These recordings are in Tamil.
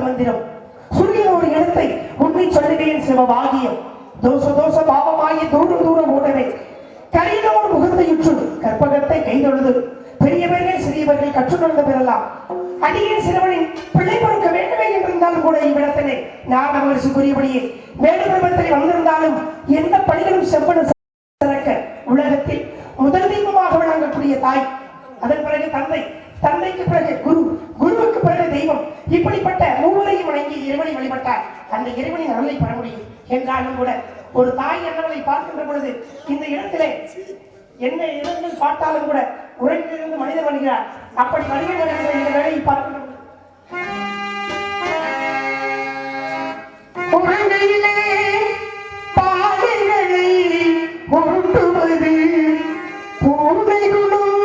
தேவர்கள் மந்திரம். சொல்லிய ஒரு இடத்தை உண்மை சொல்லுகிறேன் சிவ வாகியம் தோச தோச பாவமாய தூரம் தூரம் ஓடவே. கரையினோர் முகத்தையுற்று கற்பகத்தை கைதொழுது. பெரியவர்கள் சிறியவர்கள் கற்றுணர்ந்து பெறலாம் அடியின் சிறுவனின் பிள்ளை பொறுக்க வேண்டுமே என்றிருந்தாலும் கூட இவ்விடத்திலே நான் அவர்கள் கூறியபடியே மேலுபத்தில் வந்திருந்தாலும் எந்த பணிகளும் செவ்வன சிறக்க. உலகத்தில் முதல் தெய்வமாக விளங்கக்கூடிய தாய். அதன் பிறகு தந்தை தந்தைக்கு பிறகு குரு குருவுக்கு பிறகு தெய்வம். இப்படிப்பட்ட மூவரையும் வணங்கி இறைவனை வழிபட்டார் அந்த இறைவனின் அருளை பெற முடியும். என்றாலும் கூட ஒரு தாய் என்னவளை பார்க்கின்ற பொழுது இந்த இடத்திலே என்ன இடங்கள் பார்த்தாலும் கூட உறங்கிலிருந்து மனிதர் வருகிறார். அப்படி வருகை வருகிற இந்த வேலையை பார்க்கின்ற பொழுது பாதைகளை உருட்டுவது பூனைகளும்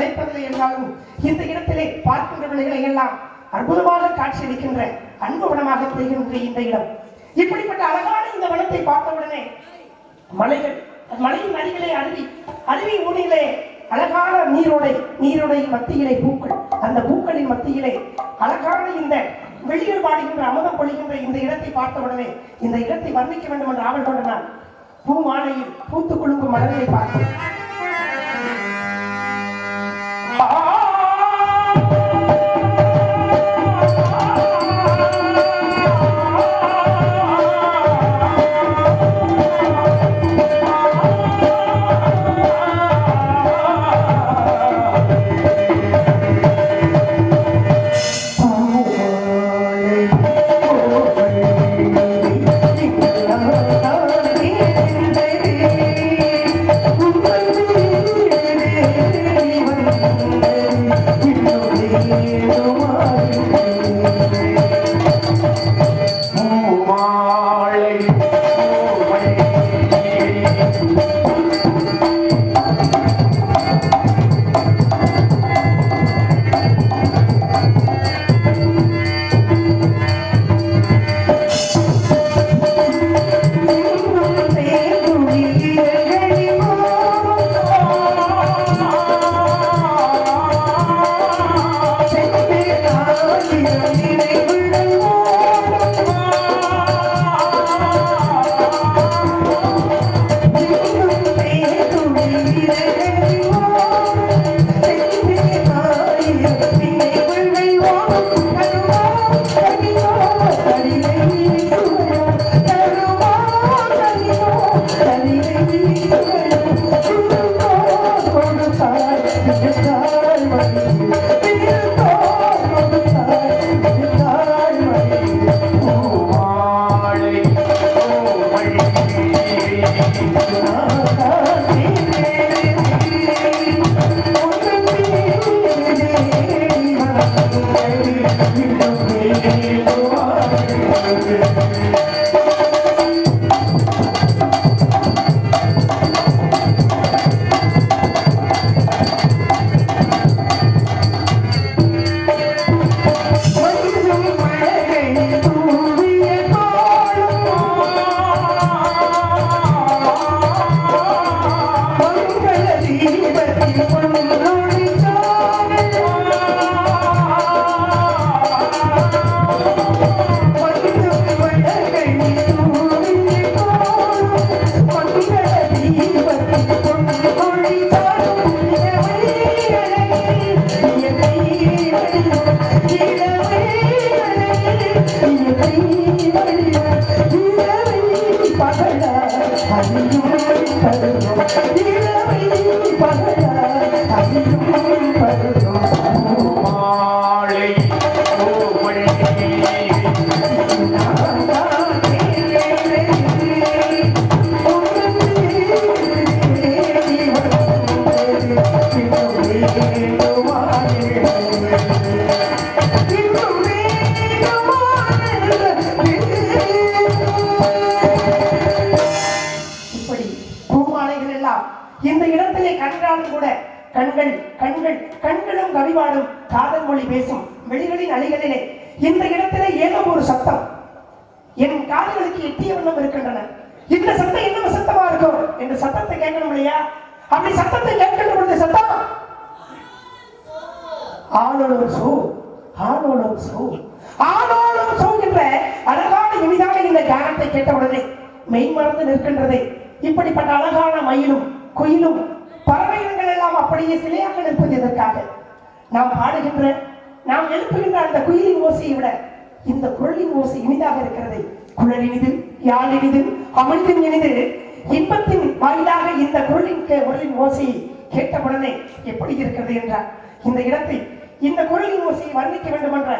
அழைப்பதில்லை என்றாலும் இந்த இடத்திலே பார்க்கின்ற விலைகளை எல்லாம் அற்புதமாக காட்சியளிக்கின்ற அன்பு வனமாக தெரிகின்ற இந்த இடம். இப்படிப்பட்ட அழகான இந்த வனத்தை பார்த்தவுடனே மலைகள் மலையின் அருகிலே அருவி அருவி ஊனிலே அழகான நீரோடை நீரோடை மத்தியிலே பூக்கள் அந்த பூக்களின் மத்தியிலே அழகான இந்த வெளியில் பாடுகின்ற அமுதம் பொழிகின்ற இந்த இடத்தை பார்த்தவுடனே இந்த இடத்தை வர்ணிக்க வேண்டும் என்று ஆவல் கொண்ட நான் பூ மாலையில் பூத்து குலுங்கும் மலர்களை பார்த்தேன் মহা பூமாலை சத்தம். என் காதுகளுக்கு எட்டிய வண்ணம் இருக்கின்றன. இந்த சத்தம் என்ன சத்தமா இருக்கும்? என்ற சத்தத்தை கேட்கணும் இல்லையா? அப்படி சத்தத்தை கேட்கின்ற பொழுது சத்தம்? ஆளோடும் சோ ஆளோடும் சோ. ஆளோடும் சோ என்ற அழகான இனிதான இந்த கானத்தை உடனே மெய் மறந்து நிற்கின்றதே. இப்படிப்பட்ட அழகான மயிலும் குயிலும் பறவை இனங்கள் எல்லாம் அப்படியே சிலையாக நிற்பது எதற்காக? நாம் பாடுகின்ற நாம் எழுப்புகின்ற அந்த குயிலின் ஓசையை விட இந்த குரலின் ஓசை இனிதாக இருக்கிறது. குழல் இனிது யாழ் இனிது அமிழ்தின் இனிது இன்பத்தின் வாயிலாக இந்த குரலின் குரலின் ஓசையை கேட்டவுடனே எப்படி இருக்கிறது என்றார். இந்த இடத்தை இந்த குரலின் ஓசையை வர்ணிக்க வேண்டும் என்ற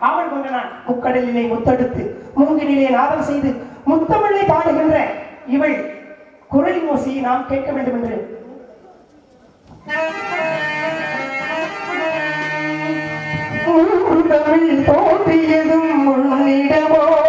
ஆவல் கொண்ட நான் முக்கடலிலே முத்தெடுத்து மூங்கிலே நாதம் செய்து முத்தமிழை பாடுகின்ற இவள் குரலின் ஓசையை நாம் கேட்க வேண்டும் என்று அருள் தோன்றியதும் உன்னிடமோ?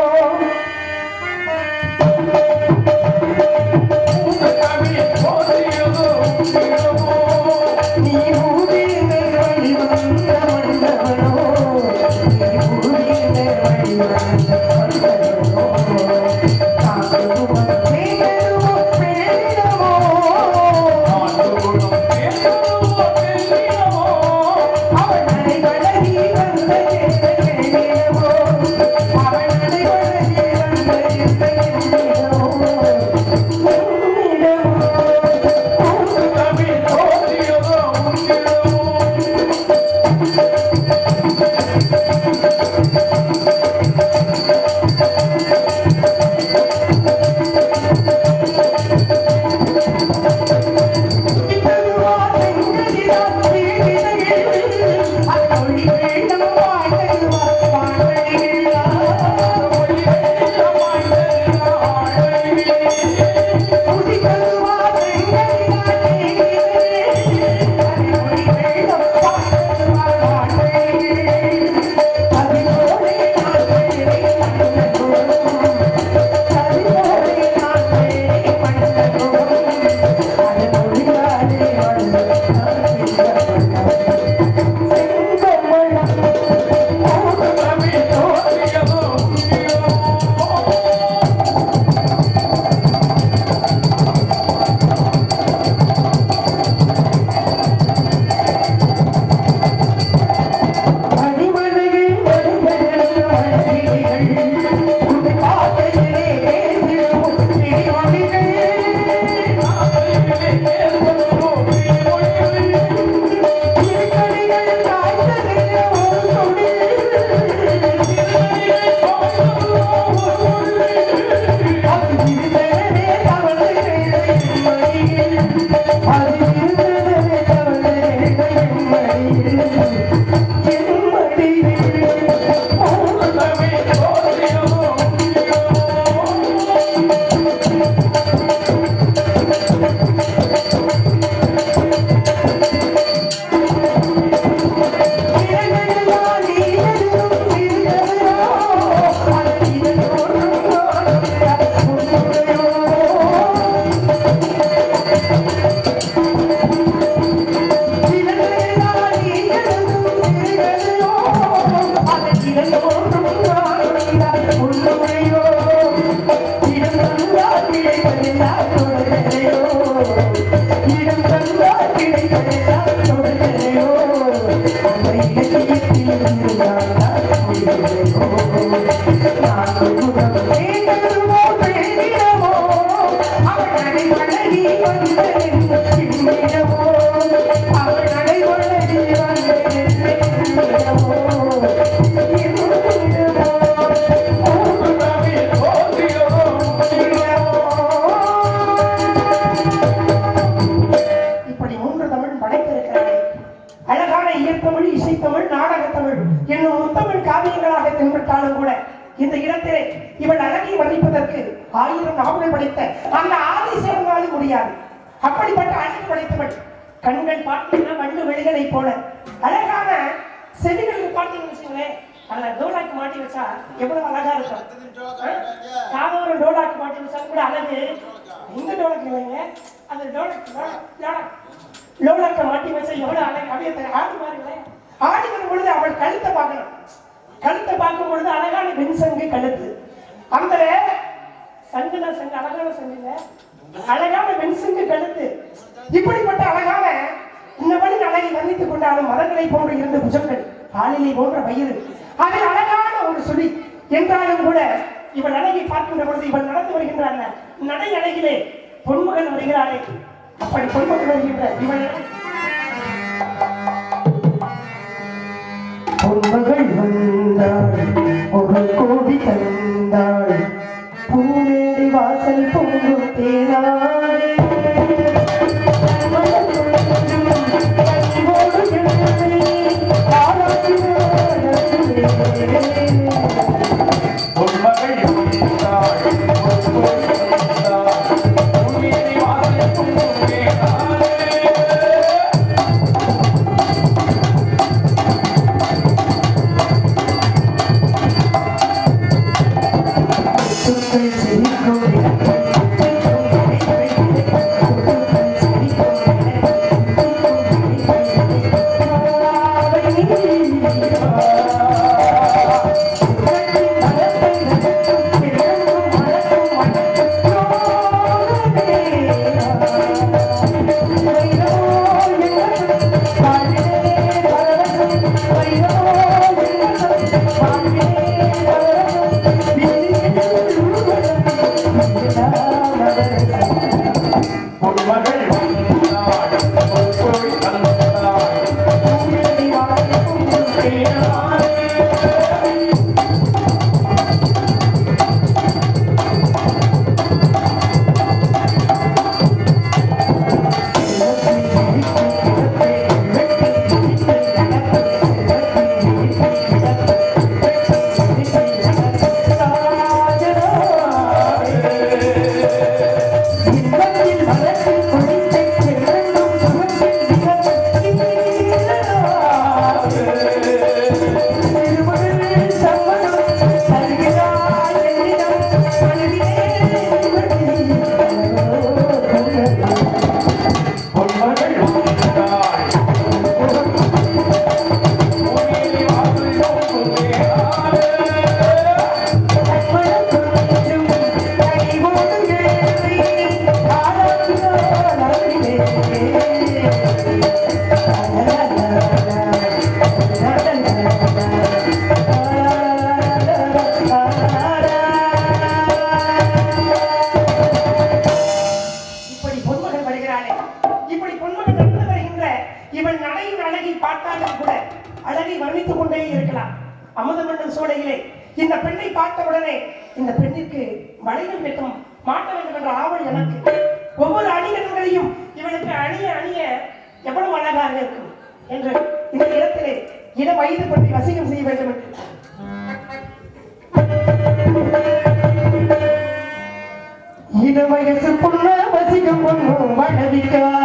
இந்த டோலக்கு இல்லைங்க. அந்த டோலக் டோலக் லோலக்க மாட்டி வச்சா எவ்வளவு அழகு அப்படியே ஆடி பாருங்களேன் ஆடி வரும் பொழுது அவள் கழுத்தை பார்க்கணும். கழுத்தை பார்க்கும் பொழுது அழகான வெண்சங்கு கழுத்து. அந்த சங்குல சங்கு அழகான சங்குல அழகான வெண்சங்கு கழுத்து. இப்படிப்பட்ட அழகான இன்னபடி அழகை வந்தித்துக் கொண்டாலும் மரங்களை போன்ற இருந்த புஜங்கள் ஆளிலை போன்ற வயிறு. அதில் அழகான ஒரு சுழி. என்றாலும் கூட இவள் அழகை பார்க்கின்ற பொழுது இவள் நடந்து வருகின்ற நடை அழகிலே பொன்மகன் வருகிறாளே அப்படி பொன்மகன் வருகின்ற இவன். பொன்மகள் வந்தாள் ஒரு கோடி தந்தாள். பூமேடி வாசல் பொங்கும் தேனாள் にて